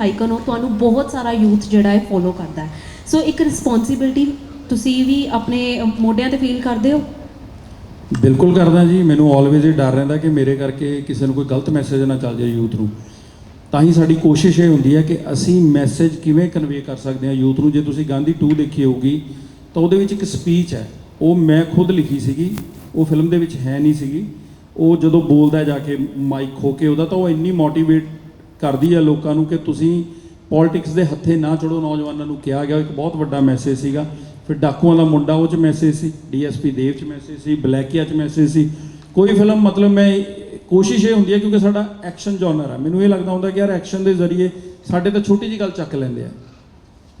Icon ਹੋ ਤੁਹਾਨੂੰ ਬਹੁਤ ਸਾਰਾ ਯੂਥ ਜਿਹੜਾ ਹੈ ਫੋਲੋ ਕਰਦਾ ਹੈ। ਸੋ ਇੱਕ ਰਿਸਪੌਂਸਿਬਿਲਟੀ ਤੁਸੀਂ ਵੀ ਆਪਣੇ ਮੋਢਿਆਂ ਤੇ ਫੀਲ ਕਰਦੇ ਹੋ? ਬਿਲਕੁਲ ਕਰਦਾ ਜੀ। ਮੈਨੂੰ ਆਲਵੇਜ਼ ਇਹ ਡਰ ਰਹਿੰਦਾ ਕਿ ਮੇਰੇ ਕਰਕੇ ਕਿਸੇ ਨੂੰ ਕੋਈ ਗਲਤ ਮੈਸੇਜ ਨਾ ਚੱਲ ਜਾਏ ਯੂਥ ਨੂੰ। ਤਾਂ ਹੀ ਸਾਡੀ ਕੋਸ਼ਿਸ਼ ਇਹ ਹੁੰਦੀ ਹੈ ਕਿ ਅਸੀਂ ਮੈਸੇਜ ਕਿਵੇਂ ਕਨਵੇ ਕਰ ਸਕਦੇ ਹਾਂ ਯੂਥ ਨੂੰ। ਜੇ ਤੁਸੀਂ ਗਾਂਧੀ 2 ਦੇਖੀ ਹੋਊਗੀ, ਤਾਂ ਉਹਦੇ ਵਿੱਚ ਇੱਕ ਸਪੀਚ ਹੈ। ਉਹ ਮੈਂ ਖੁਦ ਲਿਖੀ ਸੀਗੀ, ਉਹ ਫਿਲਮ ਦੇ ਵਿੱਚ ਹੈ ਨਹੀਂ ਸੀਗੀ। ਉਹ ਜਦੋਂ ਬੋਲਦਾ ਜਾ ਕੇ ਮਾਈਕ ਖੋ ਕੇ, ਉਹਦਾ ਤਾਂ ਉਹ ਇੰਨੀ ਮੋਟੀਵੇਟ ਕਰਦੀ ਆ ਲੋਕਾਂ ਨੂੰ ਕਿ ਤੁਸੀਂ ਪੋਲਿਟਿਕਸ ਦੇ ਹੱਥੇ ਨਾ ਚੜੋ। ਨੌਜਵਾਨਾਂ ਨੂੰ ਕਿਹਾ ਗਿਆ, ਇੱਕ ਬਹੁਤ ਵੱਡਾ ਮੈਸੇਜ ਸੀਗਾ। ਫਿਰ ਡਾਕੂਆਂ ਦਾ ਮੁੰਡਾ ਉਹ ਚ ਮੈਸੇਜ ਸੀ, ਡੀਐਸਪੀ ਦੇਵ ਚ ਮੈਸੇਜ ਸੀ, ਬਲੈਕੀਆ ਚ ਮੈਸੇਜ ਸੀ। ਕੋਈ ਫਿਲਮ ਮਤਲਬ ਮੈਂ ਕੋਸ਼ਿਸ਼ ਇਹ ਹੁੰਦੀ ਹੈ ਕਿਉਂਕਿ ਸਾਡਾ ਐਕਸ਼ਨ ਜਨਰ ਆ। ਮੈਨੂੰ ਇਹ ਲੱਗਦਾ ਹੁੰਦਾ ਕਿ ਯਾਰ ਐਕਸ਼ਨ ਦੇ ਜ਼ਰੀਏ ਸਾਡੇ ਤਾਂ ਛੋਟੀ ਜੀ ਗੱਲ ਚੱਕ ਲੈਂਦੇ ਆ।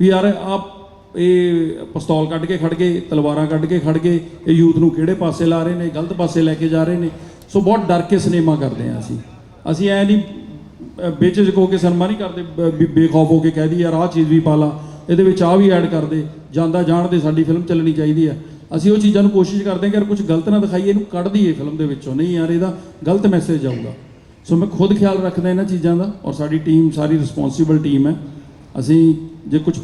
ਵੀ ਯਾਰ ਆਪ ਇਹ ਪਿਸਤੌਲ ਕੱਢ ਕੇ ਖੜ ਗਏ, ਤਲਵਾਰਾਂ ਕੱਢ ਕੇ ਖੜ ਗਏ, ਇਹ ਯੂਥ ਨੂੰ ਕਿਹੜੇ ਪਾਸੇ ਲਾ ਰਹੇ ਨੇ, ਗਲਤ ਪਾਸੇ ਲੈ ਕੇ ਜਾ ਰਹੇ ਨੇ। ਸੋ ਬਹੁਤ ਡਰ ਕੇ ਸਿਨੇਮਾ ਕਰਦੇ ਆ ਅਸੀਂ। ਅਸੀਂ ਐ ਨਹੀਂ ਬੇਝਿਜਕ ਹੋ ਕੇ ਸਿਨੇਮਾ ਨਹੀਂ ਕਰਦੇ, ਬ- ਬੇਖੌਫ ਹੋ ਕੇ ਕਹਿ ਦੀ ਯਾਰ ਆਹ ਚੀਜ਼ ਵੀ ਪਾ ਲਾ, ਇਹਦੇ ਵਿੱਚ ਆਹ ਵੀ ਐਡ ਕਰ ਦੇ, ਜਾਂਦਾ ਜਾਣਦੇ ਸਾਡੀ ਫਿਲਮ ਚੱਲਣੀ ਚਾਹੀਦੀ ਹੈ। ਅਸੀਂ ਉਹ ਚੀਜ਼ਾਂ ਨੂੰ ਕੋਸ਼ਿਸ਼ ਕਰਦੇ ਹਾਂ ਕਿ ਯਾਰ ਕੁਝ ਗਲਤ ਨਾ ਦਿਖਾਈਏ, ਇਹਨੂੰ ਕੱਢ ਦਈਏ ਫਿਲਮ ਦੇ ਵਿੱਚੋਂ। ਨਹੀਂ ਯਾਰ, ਇਹਦਾ ਗਲਤ ਮੈਸੇਜ ਜਾਊਗਾ ਸੋ ਮੈਂ ਖੁਦ ਖਿਆਲ ਰੱਖਦਾ ਇਹਨਾਂ ਚੀਜ਼ਾਂ ਦਾ ਔਰ ਸਾਡੀ ਟੀਮ ਸਾਰੀ ਰਿਸਪੌਂਸਿਬਲ ਟੀਮ ਹੈ। ਅਸੀਂ ਜੇ ਕੁਝ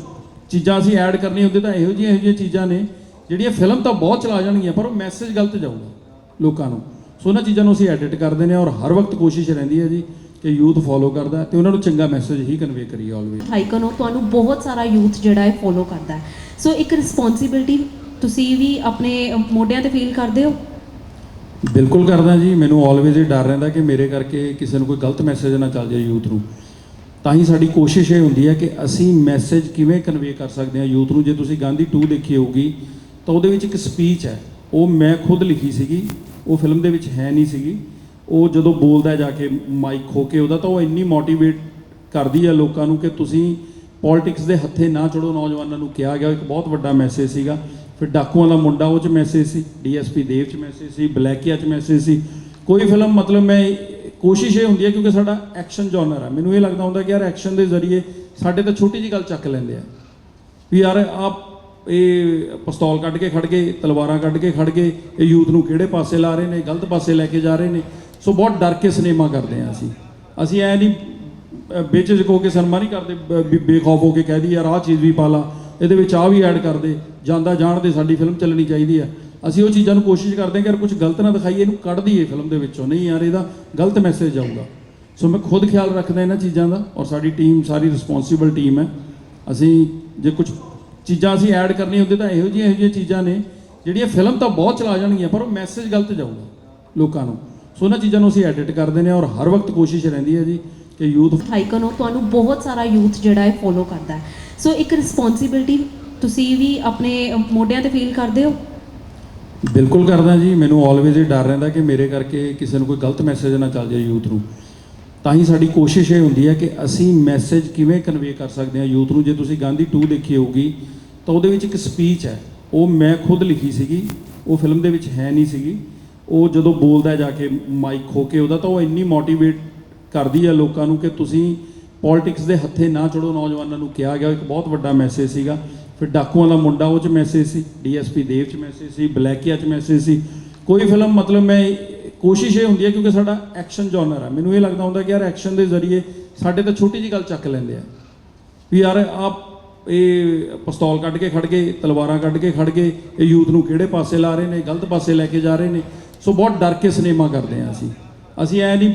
ਚੀਜ਼ਾਂ ਅਸੀਂ ਐਡ ਕਰਨੀ ਹੁੰਦੀ ਤਾਂ ਇਹੋ ਜਿਹੀਆਂ ਇਹੋ ਜਿਹੀਆਂ ਚੀਜ਼ਾਂ ਨੇ, ਜਿਹੜੀਆਂ ਫਿਲਮ ਤਾਂ ਬਹੁਤ ਚਲਾ ਜਾਣਗੀਆਂ, ਪਰ ਉਹ ਮੈਸੇਜ ਗਲਤ ਜਾਊਗਾ ਲੋਕਾਂ ਨੂੰ। ਸੋ ਉਹਨਾਂ ਚੀਜ਼ਾਂ ਨੂੰ ਅਸੀਂ ਐਡਿਟ ਕਰਦੇ ਨੇ ਔਰ ਹਰ ਵਕਤ ਕੋਸ਼ਿਸ਼ ਰਹਿੰਦੀ ਹੈ ਜੀ ਕਿ ਯੂਥ ਫੋਲੋ ਕਰਦਾ ਤੇ ਉਹਨਾਂ ਨੂੰ ਚੰਗਾ ਮੈਸੇਜ ਹੀ ਕਨਵੇ ਕਰੀਏ ਆਲਵੇਜ਼ ਆਈਕਨ ਹੋ ਤੁਹਾਨੂੰ ਬਹੁਤ ਸਾਰਾ ਯੂਥ ਜਿਹੜਾ ਹੈ ਫੋਲੋ ਕਰਦਾ ਹੈ। ਸੋ ਇੱਕ ਰਿਸਪੌਂਸਿਬਿਲਟੀ ਤੁਸੀਂ ਵੀ ਆਪਣੇ ਮੋਢਿਆਂ ਤੇ ਫੀਲ ਕਰਦੇ ਹੋ? ਬਿਲਕੁਲ ਕਰਦਾ ਜੀ। ਮੈਨੂੰ ਆਲਵੇਜ਼ ਇਹ ਡਰ ਰਹਿੰਦਾ ਕਿ ਮੇਰੇ ਕਰਕੇ ਕਿਸੇ ਨੂੰ ਕੋਈ ਗਲਤ ਮੈਸੇਜ ਨਾ ਚੱਲ ਜਾਏ ਯੂਥ ਨੂੰ। ਤਾਂ ਹੀ ਸਾਡੀ ਕੋਸ਼ਿਸ਼ ਇਹ ਹੁੰਦੀ ਹੈ ਕਿ ਅਸੀਂ ਮੈਸੇਜ ਕਿਵੇਂ ਕਨਵੇ ਕਰ ਸਕਦੇ ਹਾਂ ਯੂਥ ਨੂੰ? ਜੇ ਤੁਸੀਂ ਗਾਂਧੀ 2 ਦੇਖੀ ਹੋਊਗੀ ਤਾਂ ਉਹਦੇ ਵਿੱਚ ਇੱਕ ਸਪੀਚ ਹੈ। ਉਹ ਮੈਂ ਖੁਦ ਲਿਖੀ ਸੀਗੀ। ਉਹ ਫਿਲਮ ਦੇ ਵਿੱਚ ਹੈ ਨਹੀਂ ਸੀਗੀ। ਉਹ ਜਦੋਂ ਬੋਲਦਾ ਜਾ ਕੇ ਮਾਈਕ ਖੋ ਕੇ, ਉਹਦਾ ਤਾਂ ਉਹ ਇੰਨੀ ਮੋਟੀਵੇਟ ਕਰਦੀ ਹੈ ਲੋਕਾਂ ਨੂੰ ਕਿ ਤੁਸੀਂ ਪੋਲਿਟਿਕਸ ਦੇ ਹੱਥੇ ਨਾ ਚੜੋ ਨੌਜਵਾਨਾਂ ਨੂੰ ਕਿਹਾ ਗਿਆ ਇੱਕ ਬਹੁਤ ਵੱਡਾ ਮੈਸੇਜ ਸੀਗਾ। ਫਿਰ ਡਾਕੂਆਂ ਦਾ ਮੁੰਡਾ ਉਹ ਚ ਮੈਸੇਜ ਸੀ ਡੀਐਸਪੀ ਦੇਵ ਚ ਮੈਸੇਜ ਸੀ, ਬਲੈਕੀਆ ਚ ਮੈਸੇਜ ਸੀ। ਕੋਈ ਫਿਲਮ ਮਤਲਬ ਮੈਂ ਕੋਸ਼ਿਸ਼ ਇਹ ਹੁੰਦੀ ਹੈ ਕਿਉਂਕਿ ਸਾਡਾ ਐਕਸ਼ਨ ਜਨਰ ਹੈ। ਮੈਨੂੰ ਇਹ ਲੱਗਦਾ ਹੁੰਦਾ ਕਿ ਯਾਰ ਐਕਸ਼ਨ ਦੇ ਜ਼ਰੀਏ ਸਾਡੇ ਤਾਂ ਛੋਟੀ ਜੀ ਗੱਲ ਚੱਕ ਲੈਂਦੇ ਆ। ਵੀ ਯਾਰ ਆਪ ਇਹ ਪਿਸਤੌਲ ਕੱਢ ਕੇ ਖੜ ਗਏ, ਤਲਵਾਰਾਂ ਕੱਢ ਕੇ ਖੜ ਗਏ, ਇਹ ਯੂਥ ਨੂੰ ਕਿਹੜੇ ਪਾਸੇ ਲਾ ਰਹੇ ਨੇ, ਗਲਤ ਪਾਸੇ ਲੈ ਕੇ ਜਾ ਰਹੇ ਨੇ। ਸੋ ਬਹੁਤ ਡਰ ਕੇ ਸਿਨੇਮਾ ਕਰਦੇ ਆ ਅਸੀਂ। ਅਸੀਂ ਐ ਨਹੀਂ ਅ, ਹੋ ਕੇ ਸਿਨੇਮਾ ਨਹੀਂ ਕਰਦੇ ਬ- ਬੇਖੌਫ ਹੋ ਕੇ ਕਹਿ ਦੀ ਯਾਰ ਆਹ ਚੀਜ਼ ਵੀ ਪਾ ਲਾ ਇਹਦੇ ਵਿੱਚ ਆਹ ਵੀ ਐਡ ਕਰ ਦੇ ਜਾਂਦਾ ਜਾਣਦੇ ਸਾਡੀ ਫਿਲਮ ਚੱਲਣੀ ਚਾਹੀਦੀ ਆ ਅਸੀਂ ਉਹ ਚੀਜ਼ਾਂ ਨੂੰ ਕੋਸ਼ਿਸ਼ ਕਰਦੇ ਹਾਂ ਕਿ ਯਾਰ ਕੁਝ ਗਲਤ ਨਾ ਦਿਖਾਈਏ ਇਹਨੂੰ ਕੱਢ ਦਈਏ ਫਿਲਮ ਦੇ ਵਿੱਚੋਂ। ਨਹੀਂ ਯਾਰ ਇਹਦਾ ਗਲਤ ਮੈਸੇਜ ਜਾਊਗਾ ਸੋ ਮੈਂ ਖੁਦ ਖਿਆਲ ਰੱਖਦਾ ਇਹਨਾਂ ਚੀਜ਼ਾਂ ਦਾ ਔਰ ਸਾਡੀ ਟੀਮ ਸਾਰੀ ਰਿਸਪੌਂਸਿਬਲ ਟੀਮ ਹੈ। ਅਸੀਂ ਜੇ ਕੁਝ ਚੀਜ਼ਾਂ ਅਸੀਂ ਐਡ ਕਰਨੀ ਹੁੰਦੀ ਤਾਂ ਇਹੋ ਜਿਹੀਆਂ ਇਹੋ ਜਿਹੀਆਂ ਚੀਜ਼ਾਂ ਨੇ ਜਿਹੜੀਆਂ ਫਿਲਮ ਤਾਂ ਬਹੁਤ ਚਲਾ ਜਾਣਗੀਆਂ ਪਰ ਉਹ ਮੈਸੇਜ ਗਲਤ ਜਾਊਗਾ ਲੋਕਾਂ ਨੂੰ। ਸੋ ਉਹਨਾਂ ਚੀਜ਼ਾਂ ਨੂੰ ਅਸੀਂ ਐਡਿਟ ਕਰਦੇ ਨੇ ਔਰ ਹਰ ਵਕਤ ਕੋਸ਼ਿਸ਼ ਰਹਿੰਦੀ ਹੈ ਜੀ ਕਿ ਯੂਥ ਆਈਕਨ ਹੋ ਤੁਹਾਨੂੰ ਬਹੁਤ ਸਾਰਾ ਯੂਥ ਜਿਹੜਾ ਹੈ ਫੋਲੋ ਕਰਦਾ ਹੈ। ਸੋ ਇੱਕ ਰਿਸਪੌਂਸਿਬਿਲਟੀ ਤੁਸੀਂ ਵੀ ਆਪਣੇ ਮੋਢਿਆਂ ਤੇ ਫੀਲ ਕਰਦੇ ਹੋ? ਬਿਲਕੁਲ ਕਰਦਾ ਜੀ। ਮੈਨੂੰ ਆਲਵੇਜ਼ ਇਹ ਡਰ ਰਹਿੰਦਾ ਕਿ ਮੇਰੇ ਕਰਕੇ ਕਿਸੇ ਨੂੰ ਕੋਈ ਗਲਤ ਮੈਸੇਜ ਨਾ ਚੱਲ ਜਾਏ ਯੂਥ ਨੂੰ। ਤਾਂ ਹੀ ਸਾਡੀ ਕੋਸ਼ਿਸ਼ ਇਹ ਹੁੰਦੀ ਹੈ ਕਿ ਅਸੀਂ ਮੈਸੇਜ ਕਿਵੇਂ ਕਨਵੇ ਕਰ ਸਕਦੇ ਹਾਂ ਯੂਥ ਨੂੰ? ਜੇ ਤੁਸੀਂ ਗਾਂਧੀ 2 ਦੇਖੀ ਹੋਊਗੀ ਤਾਂ ਉਹਦੇ ਵਿੱਚ ਇੱਕ ਸਪੀਚ ਹੈ। ਉਹ ਮੈਂ ਖੁਦ ਲਿਖੀ ਸੀਗੀ। ਉਹ ਫਿਲਮ ਦੇ ਵਿੱਚ ਹੈ ਨਹੀਂ ਸੀਗੀ। ਉਹ ਜਦੋਂ ਬੋਲਦਾ ਜਾ ਕੇ ਮਾਈਕ ਖੋ ਕੇ, ਉਹਦਾ ਤਾਂ ਉਹ ਇੰਨੀ ਮੋਟੀਵੇਟ ਕਰਦੀ ਹੈ ਲੋਕਾਂ ਨੂੰ ਕਿ ਤੁਸੀਂ ਪੋਲਿਟਿਕਸ ਦੇ ਹੱਥੇ ਨਾ ਚੜੋ ਨੌਜਵਾਨਾਂ ਨੂੰ ਕਿਹਾ ਗਿਆ ਇੱਕ ਬਹੁਤ ਵੱਡਾ ਮੈਸੇਜ ਸੀਗਾ। ਫਿਰ ਡਾਕੂਆਂ ਦਾ ਮੁੰਡਾ ਉਹ ਚ ਮੈਸੇਜ ਸੀ ਡੀਐਸਪੀ ਦੇਵ ਚ ਮੈਸੇਜ ਸੀ, ਬਲੈਕੀਆ ਚ ਮੈਸੇਜ ਸੀ। ਕੋਈ ਫਿਲਮ ਮਤਲਬ ਮੈਂ ਕੋਸ਼ਿਸ਼ ਇਹ ਹੁੰਦੀ ਹੈ ਕਿਉਂਕਿ ਸਾਡਾ ਐਕਸ਼ਨ ਜਨਰ ਹੈ। ਮੈਨੂੰ ਇਹ ਲੱਗਦਾ ਹੁੰਦਾ ਕਿ ਯਾਰ ਐਕਸ਼ਨ ਦੇ ਜ਼ਰੀਏ ਸਾਡੇ ਤਾਂ ਛੋਟੀ ਜੀ ਗੱਲ ਚੱਕ ਲੈਂਦੇ ਆ। ਵੀ ਯਾਰ ਆਪ ਇਹ ਪਿਸਤੌਲ ਕੱਢ ਕੇ ਖੜ ਗਏ, ਤਲਵਾਰਾਂ ਕੱਢ ਕੇ ਖੜ ਗਏ, ਇਹ ਯੂਥ ਨੂੰ ਕਿਹੜੇ ਪਾਸੇ ਲਾ ਰਹੇ ਨੇ, ਗਲਤ ਪਾਸੇ ਲੈ ਕੇ ਜਾ ਰਹੇ ਨੇ। ਸੋ ਬਹੁਤ ਡਰ ਕੇ ਸਿਨੇਮਾ ਕਰਦੇ ਆ ਅਸੀਂ। ਅਸੀਂ ਐ ਨਹੀਂ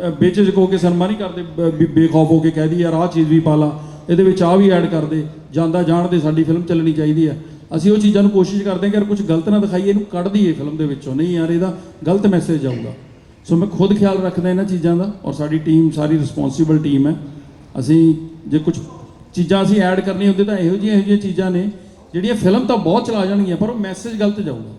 ਅ, ਹੋ ਕੇ ਸਿਨੇਮਾ ਨਹੀਂ ਕਰਦੇ ਬ- ਬੇਖੌਫ ਹੋ ਕੇ ਕਹਿ ਦੀ ਯਾਰ ਆਹ ਚੀਜ਼ ਵੀ ਪਾ ਲਾ ਇਹਦੇ ਵਿੱਚ ਆਹ ਵੀ ਐਡ ਕਰ ਦੇ ਜਾਂਦਾ ਜਾਣਦੇ ਸਾਡੀ ਫਿਲਮ ਚੱਲਣੀ ਚਾਹੀਦੀ ਆ ਅਸੀਂ ਉਹ ਚੀਜ਼ਾਂ ਨੂੰ ਕੋਸ਼ਿਸ਼ ਕਰਦੇ ਹਾਂ ਕਿ ਯਾਰ ਕੁਝ ਗਲਤ ਨਾ ਦਿਖਾਈਏ ਇਹਨੂੰ ਕੱਢ ਦਈਏ ਫਿਲਮ ਦੇ ਵਿੱਚੋਂ। ਨਹੀਂ ਯਾਰ ਇਹਦਾ ਗਲਤ ਮੈਸੇਜ ਜਾਊਗਾ ਸੋ ਮੈਂ ਖੁਦ ਖਿਆਲ ਰੱਖਦਾ ਇਹਨਾਂ ਚੀਜ਼ਾਂ ਦਾ ਔਰ ਸਾਡੀ ਟੀਮ ਸਾਰੀ ਰਿਸਪੌਂਸਿਬਲ ਟੀਮ ਹੈ। ਅਸੀਂ ਜੇ ਕੁਝ ਚੀਜ਼ਾਂ ਅਸੀਂ ਐਡ ਕਰਨੀ ਹੁੰਦੀ ਤਾਂ ਇਹੋ ਜਿਹੀਆਂ ਇਹੋ ਜਿਹੀਆਂ ਚੀਜ਼ਾਂ ਨੇ ਜਿਹੜੀਆਂ ਫਿਲਮ ਤਾਂ ਬਹੁਤ ਚਲਾ ਜਾਣਗੀਆਂ ਪਰ ਉਹ ਮੈਸੇਜ ਗਲਤ ਜਾਊਗਾ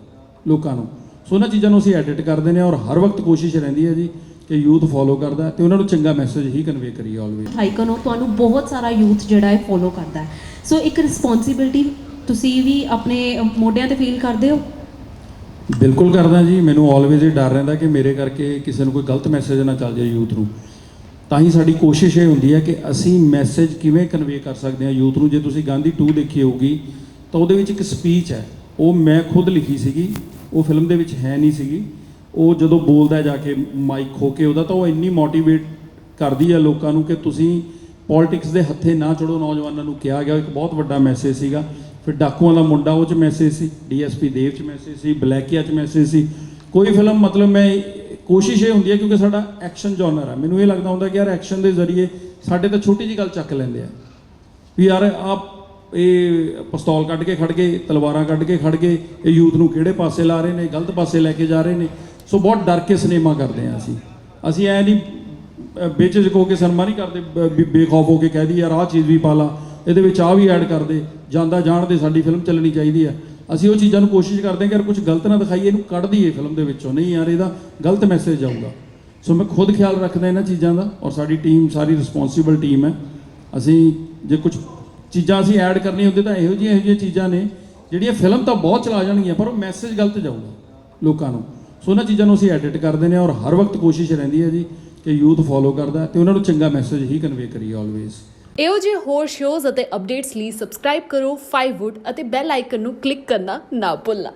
ਲੋਕਾਂ ਨੂੰ। ਸੋ ਉਹਨਾਂ ਚੀਜ਼ਾਂ ਨੂੰ ਅਸੀਂ ਐਡਿਟ ਕਰਦੇ ਨੇ ਔਰ ਹਰ ਵਕਤ ਕੋਸ਼ਿਸ਼ ਰਹਿੰਦੀ ਹੈ ਜੀ ਕਿ ਯੂਥ ਫੋਲੋ ਕਰਦਾ ਤੇ ਉਹਨਾਂ ਨੂੰ ਚੰਗਾ ਮੈਸੇਜ ਹੀ ਕਨਵੇ ਕਰੀਏ ਆਲਵੇਜ਼ ਆਈਕਨ ਹੋ ਤੁਹਾਨੂੰ ਬਹੁਤ ਸਾਰਾ ਯੂਥ ਜਿਹੜਾ ਹੈ ਫੋਲੋ ਕਰਦਾ ਸੋ ਇੱਕ ਰਿਸਪੌਂਸਿਬਿਲਟੀ ਤੁਸੀਂ ਵੀ ਆਪਣੇ ਮੋਢਿਆਂ ਤੇ ਫੀਲ ਕਰਦੇ ਹੋ? ਬਿਲਕੁਲ ਕਰਦਾ ਜੀ। ਮੈਨੂੰ ਆਲਵੇਜ਼ ਇਹ ਡਰ ਰਹਿੰਦਾ ਕਿ ਮੇਰੇ ਕਰਕੇ ਕਿਸੇ ਨੂੰ ਕੋਈ ਗਲਤ ਮੈਸੇਜ ਨਾ ਚੱਲ ਜਾਏ ਯੂਥ ਨੂੰ। ਤਾਂ ਹੀ ਸਾਡੀ ਕੋਸ਼ਿਸ਼ ਇਹ ਹੁੰਦੀ ਹੈ ਕਿ ਅਸੀਂ ਮੈਸੇਜ ਕਿਵੇਂ ਕਨਵੇ ਕਰ ਸਕਦੇ ਹਾਂ ਯੂਥ ਨੂੰ? ਜੇ ਤੁਸੀਂ ਗਾਂਧੀ 2 ਦੇਖੀ ਹੋਊਗੀ ਤਾਂ ਉਹਦੇ ਵਿੱਚ ਇੱਕ ਸਪੀਚ ਹੈ। ਉਹ ਮੈਂ ਖੁਦ ਲਿਖੀ ਸੀਗੀ। ਉਹ ਫਿਲਮ ਦੇ ਵਿੱਚ ਹੈ ਨਹੀਂ ਸੀਗੀ। ਉਹ ਜਦੋਂ ਬੋਲਦਾ ਜਾ ਕੇ ਮਾਈਕ ਖੋ ਕੇ, ਉਹਦਾ ਤਾਂ ਉਹ ਇੰਨੀ ਮੋਟੀਵੇਟ ਕਰਦੀ ਹੈ ਲੋਕਾਂ ਨੂੰ ਕਿ ਤੁਸੀਂ ਪੋਲਿਟਿਕਸ ਦੇ ਹੱਥੇ ਨਾ ਚੜੋ। ਨੌਜਵਾਨਾਂ ਨੂੰ ਕਿਹਾ ਗਿਆ ਇੱਕ ਬਹੁਤ ਵੱਡਾ ਮੈਸੇਜ ਸੀਗਾ। ਫਿਰ ਡਾਕੂਆਂ ਦਾ ਮੁੰਡਾ ਉਹ ਚ ਮੈਸੇਜ ਸੀ, ਡੀਐਸਪੀ ਦੇਵ ਚ ਮੈਸੇਜ ਸੀ, ਬਲੈਕੀਆ ਚ ਮੈਸੇਜ ਸੀ। ਕੋਈ ਫਿਲਮ ਮਤਲਬ ਮੈਂ ਕੋਸ਼ਿਸ਼ ਇਹ ਹੁੰਦੀ ਹੈ ਕਿਉਂਕਿ ਸਾਡਾ ਐਕਸ਼ਨ ਜਨਰ ਆ। ਮੈਨੂੰ ਇਹ ਲੱਗਦਾ ਹੁੰਦਾ ਕਿ ਯਾਰ ਐਕਸ਼ਨ ਦੇ ਜ਼ਰੀਏ ਸਾਡੇ ਤਾਂ ਛੋਟੀ ਜੀ ਗੱਲ ਚੱਕ ਲੈਂਦੇ ਆ। ਵੀ ਯਾਰ ਆਪ ਇਹ ਪਿਸਤੌਲ ਕੱਢ ਕੇ ਖੜ ਗਏ ਤਲਵਾਰਾਂ ਕੱਢ ਕੇ ਖੜ ਗਏ ਇਹ ਯੂਥ ਨੂੰ ਕਿਹੜੇ ਪਾਸੇ ਲਾ ਰਹੇ ਨੇ ਗਲਤ ਪਾਸੇ ਲੈ ਕੇ ਜਾ ਰਹੇ ਨੇ। ਸੋ ਬਹੁਤ ਡਰ ਕੇ ਸਿਨੇਮਾ ਕਰਦੇ ਆ ਅਸੀਂ। ਅਸੀਂ ਐ ਨਹੀਂ ਅ, ਬੇਝਿਜਕ ਹੋ ਕੇ ਸਿਨੇਮਾ ਨਹੀਂ ਕਰਦੇ ਬ- ਬੇਖੌਫ ਹੋ ਕੇ ਕਹਿ ਦੀ ਯਾਰ ਆਹ ਚੀਜ਼ ਵੀ ਪਾ ਲਾ ਇਹਦੇ ਵਿੱਚ ਆਹ ਵੀ ਐਡ ਕਰ ਦੇ ਜਾਂਦਾ ਜਾਣਦੇ ਸਾਡੀ ਫਿਲਮ ਚੱਲਣੀ ਚਾਹੀਦੀ ਆ। ਅਸੀਂ ਉਹ ਚੀਜ਼ਾਂ ਨੂੰ ਕੋਸ਼ਿਸ਼ ਕਰਦੇ ਹਾਂ ਕਿ ਯਾਰ ਕੁਝ ਗਲਤ ਨਾ ਦਿਖਾਈਏ ਇਹਨੂੰ ਕੱਢ ਦਈਏ ਫਿਲਮ ਦੇ ਵਿੱਚੋਂ। ਨਹੀਂ ਯਾਰ ਇਹਦਾ ਗਲਤ ਮੈਸੇਜ ਆਊਗਾ। ਸੋ ਮੈਂ ਖੁਦ ਖਿਆਲ ਰੱਖਦਾ ਇਹਨਾਂ ਚੀਜ਼ਾਂ ਦਾ ਔਰ ਸਾਡੀ ਟੀਮ ਸਾਰੀ ਰਿਸਪੌਂਸੀਬਲ ਟੀਮ ਹੈ। ਅਸੀਂ ਜੇ ਕੁਝ ਚੀਜ਼ਾਂ ਅਸੀਂ ਐਡ ਕਰਨੀ ਹੁੰਦੀ ਤਾਂ ਇਹੋ ਜਿਹੀਆਂ ਇਹੋ ਜਿਹੀਆਂ ਚੀਜ਼ਾਂ ਨੇ, ਜਿਹੜੀਆਂ ਫਿਲਮ ਤਾਂ ਬਹੁਤ ਚਲਾ ਜਾਣਗੀਆਂ, ਪਰ ਉਹ ਮੈਸੇਜ ਗਲਤ ਜਾਊਗਾ ਲੋਕਾਂ ਨੂੰ। ਸੋ ਉਹਨਾਂ ਚੀਜ਼ਾਂ ਨੂੰ ਅਸੀਂ ਐਡਿਟ ਕਰਦੇ ਨੇ ਔਰ ਹਰ ਵਕਤ ਕੋਸ਼ਿਸ਼ ਰਹਿੰਦੀ ਹੈ ਜੀ ਕਿ ਯੂਥ ਫੋਲੋ ਕਰਦਾ ਤੇ ਉਹਨਾਂ ਨੂੰ ਚੰਗਾ ਮੈਸੇਜ ਹੀ ਕਨਵੇ ਕਰੀਏ ਆਲਵੇਜ਼ ਇਹੋ ਜਿਹੇ ਹੋਰ ਸ਼ੋਜ਼ ਅਤੇ ਅਪਡੇਟਸ ਲਈ ਸਬਸਕ੍ਰਾਈਬ ਕਰੋ 5wood ਅਤੇ ਬੈਲ ਆਈਕਨ ਨੂੰ ਕਲਿੱਕ ਕਰਨਾ ਨਾ ਭੁੱਲਣਾ।